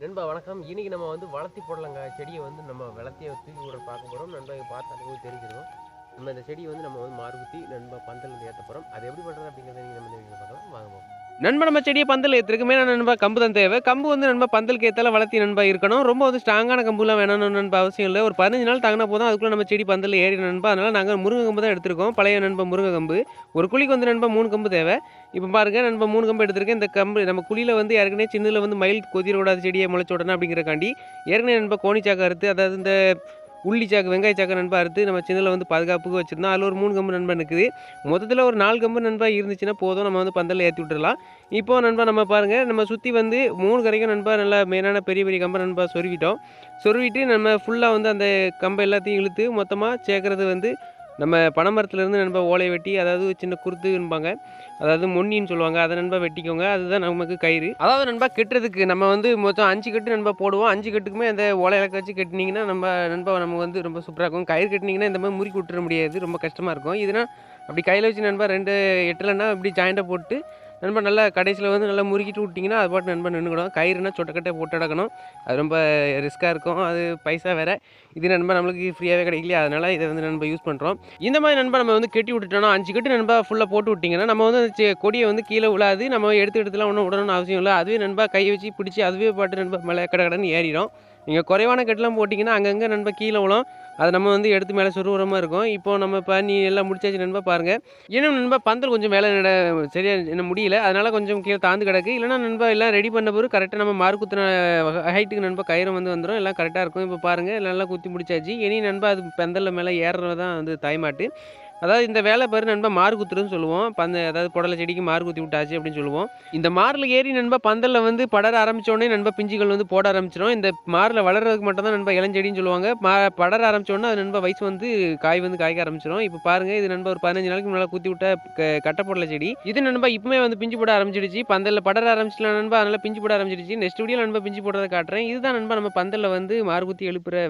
நண்பா வணக்கம். இன்னைக்கு நம்ம வந்து வளர்த்தி போடலங்க. செடியை வந்து நம்ம வளர்த்தியை தூக்கி விட பார்க்க போகிறோம் நண்பா இங்க பார்த்தாலே தெரிஞ்சிடும் நம்ம இந்த செடியை வந்து நம்ம வந்து மாறுபுத்தி நண்பா பந்தல் வந்து ஏற்ற போகிறோம் அது எப்படி பண்ணுறது அப்படிங்கிறத நீங்கள் நம்ம இந்த பார்க்கலாம். வாங்க நண்பா நம்ம செடியை பந்தல் ஏற்றுறதுக்கு மேலே நண்பா கம்பு தான் தேவை. கம்பு வந்து நண்பா பந்தலுக்கு ஏற்றால வளர்த்தி நண்பா இருக்கணும். ரொம்ப வந்து ஸ்ட்ராங்கான கம்புலாம் வேணும்னு நண்பா அவசியம் இல்லை. ஒரு பதினஞ்சு நாள் தாங்கினா போதும். அதுக்குள்ளே நம்ம செடி பந்தல் ஏறி நண்பா. அதனால் நாங்கள் முருங்கை கம்பு தான் எடுத்திருக்கோம். பழைய நண்பா முருங்கை கம்பு. ஒரு குழிக்கு வந்து நண்பா மூணு கம்பு தேவை. இப்போ பாருங்கள் நண்பா மூணு கம்பு எடுத்திருக்கேன். இந்த கம்பு நம்ம குழியில் வந்து ஏற்கனவே சின்னதில் வந்து மயில் கொதிரக்கூடாது செடியை முளைச்ச உடனே அப்படிங்கிறக்காண்டி ஏற்கனவே நண்பா கோணிச்சாக்கு அறுத்து அதாவது இந்த உள்ளி சாக்கு வெங்காய சாக்கு நண்பா அறுத்து நம்ம சின்னதில் வந்து பாதுகாப்புக்கு வச்சுருந்தோம். அதில் ஒரு மூணு கம்பு நண்பன் இருக்குது மொத்தத்தில் ஒரு நாலு கம்பு நண்பா இருந்துச்சுன்னா போதும். நம்ம வந்து பந்தலில் ஏற்றி விட்டுடலாம் இப்போது நண்பா நம்ம பாருங்கள் நம்ம சுற்றி வந்து மூணு கரைக்கும் நண்பா நல்லா மெயினான பெரிய பெரிய கம்பை நண்பா சொருவிட்டோம் சொருவிட்டு நம்ம ஃபுல்லாக வந்து அந்த கம்பை எல்லாத்தையும் இழுத்து மொத்தமாக சேர்க்குறது வந்து நம்ம பனைமரத்துலேருந்து நண்பா ஓலையை வெட்டி அதாவது சின்ன குருத்துன்பாங்க அதாவது மொன்னின்னு சொல்லுவாங்க. அதை நண்பா வெட்டிக்கோங்க. அதுதான் நமக்கு கயிறு. அதாவது நண்பா கெட்டுறதுக்கு நம்ம வந்து மொத்தம் அஞ்சு கட்டு நண்பா போடுவோம். அஞ்சு கட்டுக்குமே அந்த ஓலை இலக்க வச்சு கட்டினீங்கன்னா நம்ம நண்பா நம்ம வந்து ரொம்ப சூப்பராக இருக்கும். கயிறு கட்டினீங்கன்னா இந்த மாதிரி முறுக்கி விட்டுற முடியாது. ரொம்ப கஷ்டமாக இருக்கும். இதுனா அப்படி கையில் வச்சு நண்பா ரெண்டு எட்டுலன்னா இப்படி ஜாயிண்டாக போட்டு நண்பா நல்லா கடைசியில் வந்து நல்லா முறுக்கிட்டு விட்டிங்கன்னா அது பாட்டு நண்பா நின்றுக்கணும் கயிறுனா சொட்டக்கட்டை போட்டு அடக்கணும். அது ரொம்ப ரிஸ்க்காக இருக்கும். அது பைசா வேறு. இது நண்பா நம்மளுக்கு ஃப்ரீயாகவே கிடைக்கலையா. அதனால் இதை வந்து நண்பா யூஸ் பண்ணுறோம் இந்த மாதிரி நண்பா நம்ம வந்து கட்டி விட்டுட்டோம்னா அஞ்சு கட்டு நண்பா ஃபுல்லாக போட்டு விட்டிங்கன்னா நம்ம வந்து அந்த செ- கொடியை வந்து கீழே விழாது. நம்ம எடுத்து எடுத்துலாம் ஒன்றும் விடணும்னு அவசியம் இல்லை. அதுவே நண்பா கை வச்சு பிடிச்சி அதுவே பாட்டு நண்பா மேலே கடை கடைன்னு ஏறிடும். நீங்கள் குறைவான கட்டெலாம் போட்டிங்கன்னா அங்கங்கே நண்பா கீழே விழும். அதை நம்ம வந்து எடுத்து மேலே சுருவுரமாக இருக்கும். இப்போ நம்ம இப்போ நீ எல்லாம் முடிச்சாச்சு நண்பா பாருங்கள் இன்னும் நண்பா பந்தல் கொஞ்சம் மேலே நட சரியாக என்ன முடியல. அதனால் கொஞ்சம் கீழே தாழ்ந்து கிடக்கு. இல்லைன்னா நண்பா எல்லாம் ரெடி பண்ண பிறகு கரெக்டாக நம்ம மாறு குத்துன ஹைட்டுக்கு நண்பா கயிறு வந்து வந்துடும் எல்லாம் கரெக்டாக இருக்கும். இப்போ பாருங்கள் நல்லா குத்தி முடிச்சாச்சு. இனி நண்பா அது பந்தலில் மேலே ஏறுறது தான் வந்து தாய்மாட்டு. அதாவது இந்த வேலை பாரு நண்பா மாறு குத்துறதுன்னு சொல்லுவோம். பந்த அதாவது புடலை செடிக்கு மாறு குத்தி விட்டாச்சு அப்படின்னு சொல்லுவோம். இந்த மாரில் ஏறி நண்பா பந்தலில் வந்து படர ஆரம்பித்தோடனே நண்பா பிஞ்சுகள் வந்து போட ஆரம்பிச்சிடும் இந்த மாரில் வளர்றதுக்கு மட்டும் தான் நண்பா இளஞ்செடின்னு சொல்லுவாங்க. மா படர ஆரம்பித்தோடனே அது நண்பா வயசு வந்து காய் வந்து காய்க்க ஆரம்பிச்சிடும் இப்போ பாருங்கள் இது நண்பா ஒரு பதினஞ்சு நாளைக்கு முன்னால் குத்தி விட்ட க- கட்டைப்படலை செடி. இது நண்பா இப்போமே வந்து பிஞ்சு போட ஆரம்பிச்சிடுச்சு. பந்தலில் படர ஆரம்பிச்சிடலாம் நண்பா அதனால் பிஞ்சு போட ஆரம்பிச்சிடுச்சு. நெக்ஸ்ட் வீடியோ நண்பா பிஞ்சு போடுறதை காட்டுறேன். இதுதான் நண்பா நம்ம பந்தலில் வந்து மாறு குத்தி எழுப்புற வே